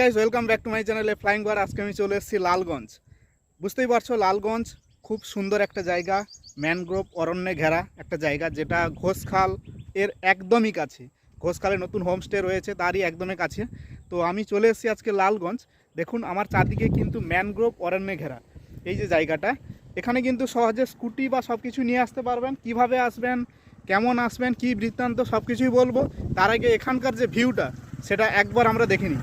Guys welcome back to my চ্যানেলে flying বার আজকে আমি চলে এসেছি লালগঞ্জ। বুঝতেই পারছ, লালগঞ্জ খুব সুন্দর একটা জায়গা ম্যানগ্রোভ অরণ্যে ঘেরা একটা জায়গা, যেটা ঘোষখাল এর একদমই কাছে। ঘোষখালে নতুন হোমস্টে রয়েছে, তারই একদমই কাছে। তো আমি চলে এসেছি আজকে লালগঞ্জ। দেখুন, আমার চারদিকে কিন্তু ম্যানগ্রোভ অরণ্যে ঘেরা। এই যে জায়গাটা, এখানে কিন্তু সহজে স্কুটি বা সব কিছু নিয়ে আসতে পারবেন। কীভাবে আসবেন, কেমন আসবেন, কি বৃত্তান্ত সব কিছুই বলব। তার আগে এখানকার যে ভিউটা সেটা একবার আমরা দেখে নিই।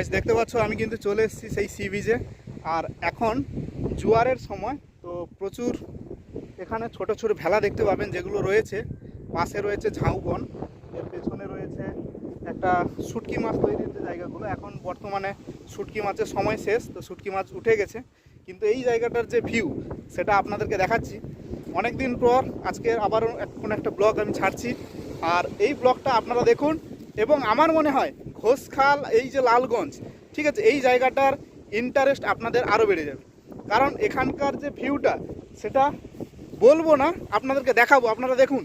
গাছ দেখতে পাচ্ছ, আমি কিন্তু চলে এসেছি সেই সি বিচে আর এখন জোয়ারের সময়, তো প্রচুর এখানে ছোট ছোট ভেলা দেখতে পাবেন যেগুলো রয়েছে। পাশে রয়েছে ঝাউবন এর পেছনে রয়েছে একটা শুটকি মাছ তৈরির যে জায়গাগুলো। এখন বর্তমানে শুটকি মাছের সময় শেষ, তো শুটকি মাছ উঠে গেছে। কিন্তু এই জায়গাটার যে ভিউ সেটা আপনাদেরকে দেখাচ্ছি। অনেক দিন পর আজকে আবারও কোনো একটা ব্লগ আমি ছাড়ছি। আর এই ব্লগটা আপনারা দেখুন এবং আমার মনে হয় ঘোষখাল, এই যে লালগঞ্জ, ঠিক আছে, এই জায়গাটার ইন্টারেস্ট আপনাদের আরও বেড়ে যাবে। কারণ এখানকার যে ভিউটা সেটা বলব না, আপনাদেরকে দেখাবো। আপনারা দেখুন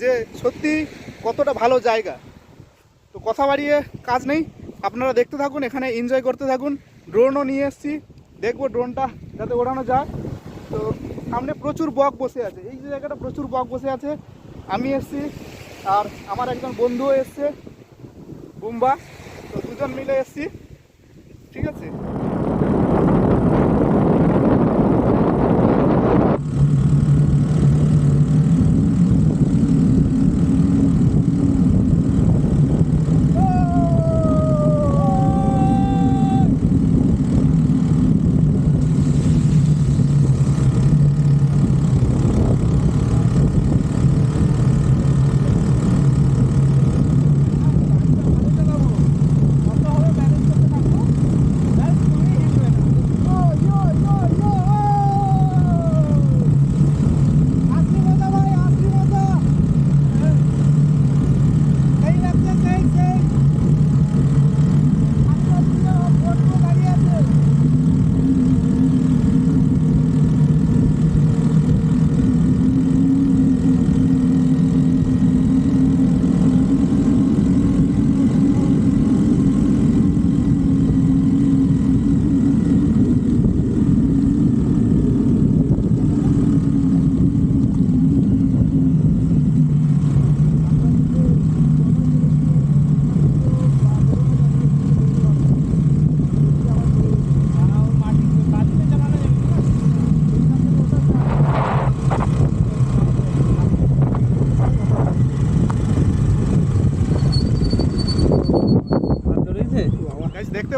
যে সত্যি কতটা ভালো জায়গা। তো কথা বাড়িয়ে কাজ নেই। আপনারা দেখতে থাকুন, এখানে এনজয় করতে থাকুন। ড্রোনও নিয়ে এসেছি। দেখব ড্রোনটা যাতে ওড়ানো যায়। তো সামনে প্রচুর বক বসে আছে। এই যে জায়গাটা প্রচুর বক বসে আছে। আমি এসেছি, আর আমার একজন বন্ধুও এসছে। বুম্বা তো দুজন মিলে এসছি। ঠিক আছে?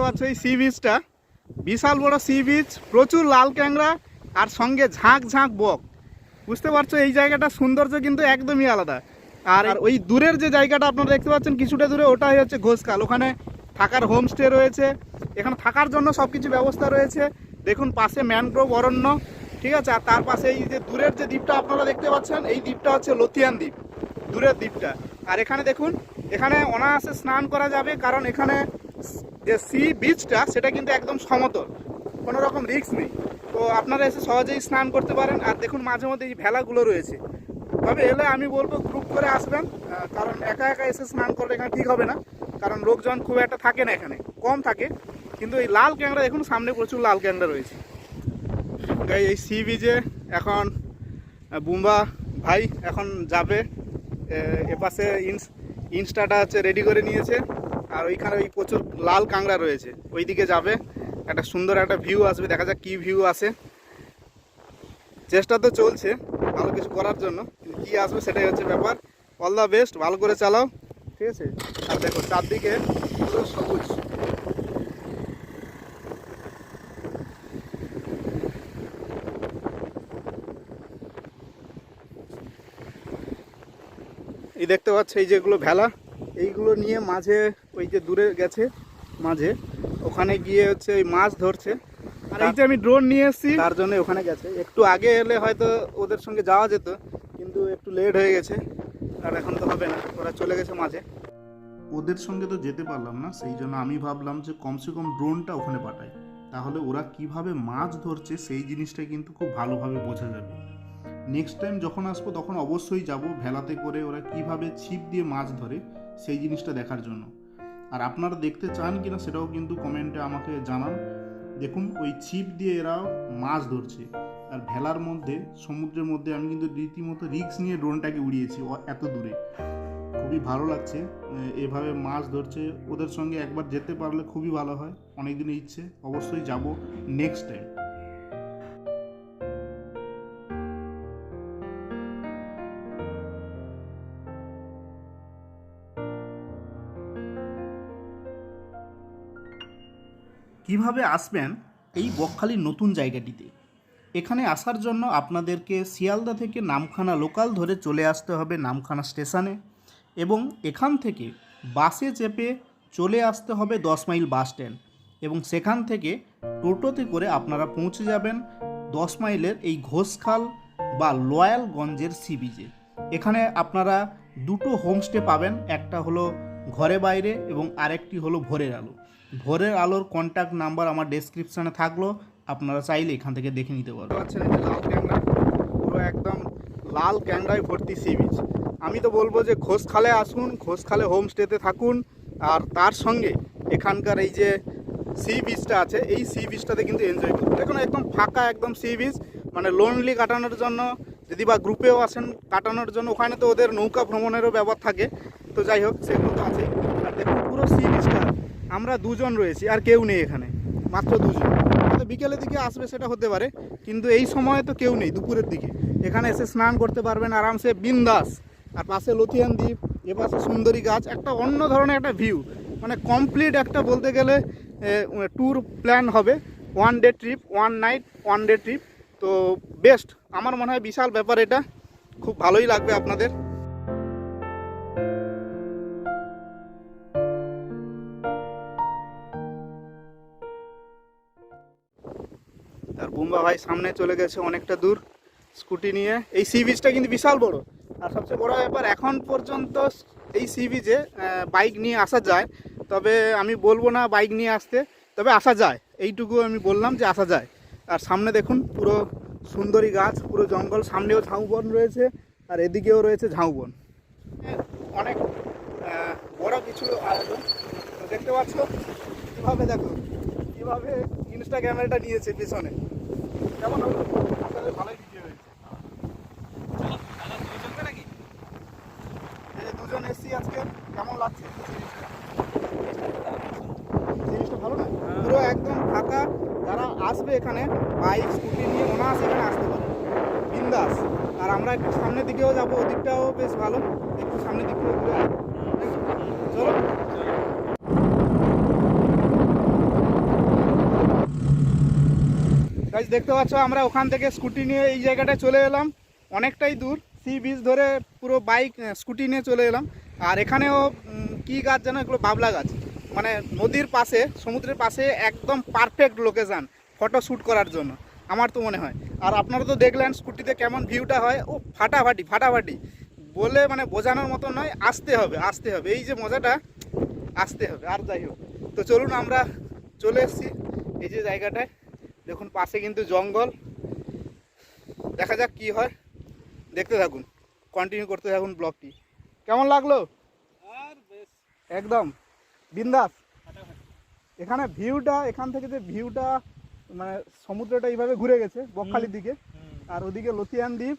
পাচ্ছ এই সি বিচটা বিশাল বড় সি বিচ প্রচুর লাল ক্যাংরা আর সঙ্গে ঝাঁক ঝাঁক বক। বুঝতে পারছ? এই জায়গাটা সৌন্দর্য কিন্তু একদমই আলাদা। আর ওই দূরের যে জায়গাটা আপনারা দেখতে পাচ্ছেন কিছুটা দূরে ওটাই হচ্ছে ঘোষকাল। ওখানে থাকার হোমস্টে রয়েছে। এখানে থাকার জন্য সব কিছু ব্যবস্থা রয়েছে। দেখুন পাশে ম্যানগ্রোভ অরণ্য ঠিক আছে? আর তার পাশে এই যে দূরের যে দ্বীপটা আপনারা দেখতে পাচ্ছেন এই দ্বীপটা হচ্ছে লতিয়ান দ্বীপ দূরের দ্বীপটা। আর এখানে দেখুন এখানে অনায়াসে স্নান করা যাবে কারণ এখানে যে সি বিচটা সেটা কিন্তু একদম সমতল। কোনো রকম রিস্ক নেই। তো আপনারা এসে সহজেই স্নান করতে পারেন। আর দেখুন, মাঝে মধ্যে এই ভেলাগুলো রয়েছে। তবে এলে আমি বলব গ্রুপ করে আসবেন। কারণ একা একা এসে স্নান করলে এখানে ঠিক হবে না। কারণ লোকজন খুব একটা থাকে না এখানে। কম থাকে। কিন্তু এই লাল ক্যাংরা দেখুন, সামনে প্রচুর লাল ক্যাংরা রয়েছে। এই সি বিচে এখন বুম্বা ভাই এখন যাবে। এপাশে ইনস ইনস্টাটা হচ্ছে রেডি করে নিয়েছে। আর ওইখানে ওই প্রচুর লাল কাংড়া রয়েছে। ওইদিকে যাবে, একটা সুন্দর একটা ভিউ আসবে, দেখা যাক কি ভিউ আসে। চেষ্টা তো চলছে, ভালো কিছু করার জন্য, কিন্তু কী আসবে সেটাই হচ্ছে ব্যাপার। অল দ্য বেস্ট ভালো করে চালাও, ঠিক আছে? আর দেখো, চারদিকে পুরো সবুজ। এই দেখতে পাচ্ছ, এই যেগুলো ভেলা এইগুলো নিয়ে মাঝে ওই যে দূরে গেছে মাঝে। ওখানে গিয়ে হচ্ছে ওই মাছ ধরছে। আর এই যে আমি ড্রোন নিয়ে এসেছি। তার জন্য ওখানে গেছে। একটু আগে এলে হয়তো ওদের সঙ্গে যাওয়া যেত কিন্তু একটু লেট হয়ে গেছে। আর এখন তো হবে না ওরা চলে গেছে মাঝে। ওদের সঙ্গে তো যেতে পারলাম না সেই জন্য আমি ভাবলাম যে কমসে কম ড্রোনটা ওখানে পাঠাই। তাহলে ওরা কীভাবে মাছ ধরছে সেই জিনিসটা কিন্তু খুব ভালোভাবে বোঝা যাবে। নেক্সট টাইম যখন আসব তখন অবশ্যই যাব ভেলাতে করে ওরা কীভাবে ছিপ দিয়ে মাছ ধরে। সেই জিনিসটা দেখার জন্য। আর আপনারা দেখতে চান কিনা সেটাও কিন্তু কমেন্টে আমাকে জানান। দেখুন, ওই ছিপ দিয়ে এরা মাছ ধরছে। আর ভেলার মধ্যে, সমুদ্রের মধ্যে আমি কিন্তু রীতিমতো রিক্স নিয়ে ড্রোনটাকে উড়িয়েছি এত দূরে। খুবই ভালো লাগছে। এভাবে মাছ ধরছে। ওদের সঙ্গে একবার যেতে পারলে খুবই ভালো হয়। অনেক ইচ্ছে। অবশ্যই যাব নেক্সট টাইম কীভাবে আসবেন এই বকখালির নতুন জায়গাটিতে? এখানে আসার জন্য আপনাদেরকে শিয়ালদা থেকে নামখানা লোকাল ধরে চলে আসতে হবে নামখানা স্টেশনে এবং এখান থেকে বাসে চেপে চলে আসতে হবে দশ মাইল বাস স্ট্যান্ড এবং সেখান থেকে টোটোতে করে আপনারা পৌঁছে যাবেন দশ মাইলের এই ঘোষখাল বা লয়ালগঞ্জের সি বিচে। এখানে আপনারা দুটো হোমস্টে পাবেন, একটা হলো ঘরে বাইরে এবং আরেকটি হলো ভোরের আলো। ভোরের আলোর কন্ট্যাক্ট নাম্বার আমার ডেসক্রিপশানে থাকল, আপনারা চাইলে এখান থেকে দেখে নিতে পারবেন। পাচ্ছেন এই লাল ক্যাংরা পুরো একদম লাল ক্যাংরায় ভর্তি সি বিচ আমি তো বলব যে ঘোষখালে আসুন ঘোষখালে হোমস্টেতে থাকুন, আর তার সঙ্গে এখানকার এই যে সি বিচটা আছে, এই সি বিচটাতে কিন্তু এনজয় করুন। দেখুন, একদম ফাঁকা একদম সি বিচ মানে লোনলি কাটানোর জন্য, যদি বা গ্রুপেও আসেন, কাটানোর জন্য, ওখানে তো ওদের নৌকা ভ্রমণেরও ব্যাপার থাকে। তো যাই হোক, সেগুলো তো আছেই। আর দেখুন, পুরো সি বিচটা আমরা দুজন রয়েছি, আর কেউ নেই এখানে, মাত্র দুজন। হয়তো বিকেলের দিকে আসবে, সেটা হতে পারে, কিন্তু এই সময় তো কেউ নেই দুপুরের দিকে। এখানে এসে স্নান করতে পারবেন আরামসে, বিন্দাস। আর পাশে লথিয়ান দ্বীপ, এ পাশে সুন্দরী গাছ, একটা অন্য ধরনের একটা ভিউ মানে কমপ্লিট একটা বলতে গেলে ট্যুর প্ল্যান হবে one day trip one night one day trip তো বেস্ট আমার মনে হয় বিশাল ব্যাপার এটা। খুব ভালোই লাগবে আপনাদের। ভাই সামনে চলে গেছে অনেকটা দূর স্কুটি নিয়ে। এই সি বিচটা কিন্তু বিশাল বড়। আর সবচেয়ে বড় ব্যাপার, এখন পর্যন্ত এই সি বিচে বাইক নিয়ে আসা যায়। তবে আমি বলব না বাইক নিয়ে আসতে, তবে আসা যায়। এইটুকু আমি বললাম যে আসা যায়। আর সামনে দেখুন, পুরো সুন্দরী গাছ, পুরো জঙ্গল, সামনেও ঝাউবন রয়েছে, আর এদিকেও রয়েছে ঝাউবন। অনেক বড় কিছু দেখতে পাচ্ছ, কীভাবে দেখো, কীভাবে ইনস্টাগ্রামেরটা নিয়েছে পিছনে। ভালোই ভিডিও এই দুজন কেমন লাগছে জিনিসটা ভালো না পুরো একদম যারা আসবে এখানে বাইক স্কুটি নিয়ে আসতে বিন্দাস আর আমরা একটু সামনের দিকেও যাব, ওদিকটাও বেশ ভালো একটু সামনের দিকটাও ঘুরে আসব। চলো গাইজ দেখতে পাচ্ছ, আমরা ওখান থেকে স্কুটি নিয়ে এই জায়গাটায় চলে এলাম। অনেকটাই দূর সি বিচ ধরে পুরো বাইক স্কুটি নিয়ে চলে এলাম। আর এখানেও কি গাছ যেন এগুলো, বাবলা গাছ। মানে নদীর পাশে, সমুদ্রের পাশে একদম পারফেক্ট লোকেশান ফটো শ্যুট করার জন্য, আমার তো মনে হয়। আর আপনারা তো দেখলেন স্কুটিতে কেমন ভিউটা হয়। ও, ফাটাফাটি ফাটাফাটি। বলে মানে বোঝানোর মতো নয়, আসতে হবে আসতে হবে। এই যে মজাটা, আসতে হবে, আর যাই হোক। তো চলুন আমরা চলে এসেছি এই যে জায়গাটায়। দেখুন পাশে কিন্তু জঙ্গল। দেখা যাক কি হয়। দেখতে থাকুন কন্টিনিউ করতে থাকুন ব্লগটি। কেমন লাগল? একদম। বিন্দাস। এখানে ভিউটা এখান থেকে যে ভিউটা মানে সমুদ্রটা এইভাবে ঘুরে গেছে বকখালির দিকে। আর ওদিকে লথিয়ান দ্বীপ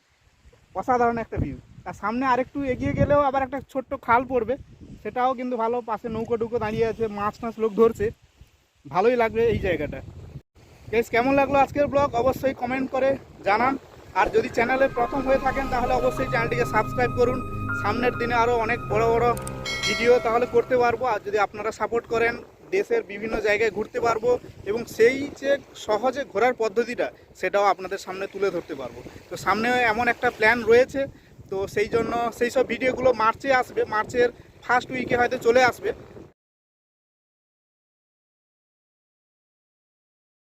অসাধারণ একটা ভিউ আর সামনে আরেকটু এগিয়ে গেলেও আবার একটা ছোট্ট খাল পড়বে। সেটাও কিন্তু ভালো পাশে নৌকো টুকো দাঁড়িয়ে আছে মাছ টাছ লোক ধরছে। ভালোই লাগবে এই জায়গাটা। বেশ, কেমন লাগল আজকের ব্লগ? অবশ্যই কমেন্ট করে জানান। আর যদি চ্যানেলে প্রথম হয়ে থাকেন, তাহলে অবশ্যই চ্যানেলটিকে সাবস্ক্রাইব করুন। সামনের দিনে আরও অনেক বড় বড় ভিডিও তাহলে করতে পারব। আর যদি আপনারা সাপোর্ট করেন, দেশের বিভিন্ন জায়গায় ঘুরতে পারব এবং সেই যে সহজে ঘোরার পদ্ধতিটা, সেটাও আপনাদের সামনে তুলে ধরতে পারব। তো সামনে এমন একটা প্ল্যান রয়েছে। তো সেই জন্য সেই সব ভিডিওগুলো মার্চে আসবে। মার্চের ফার্স্ট উইকে হয়তো চলে আসবে।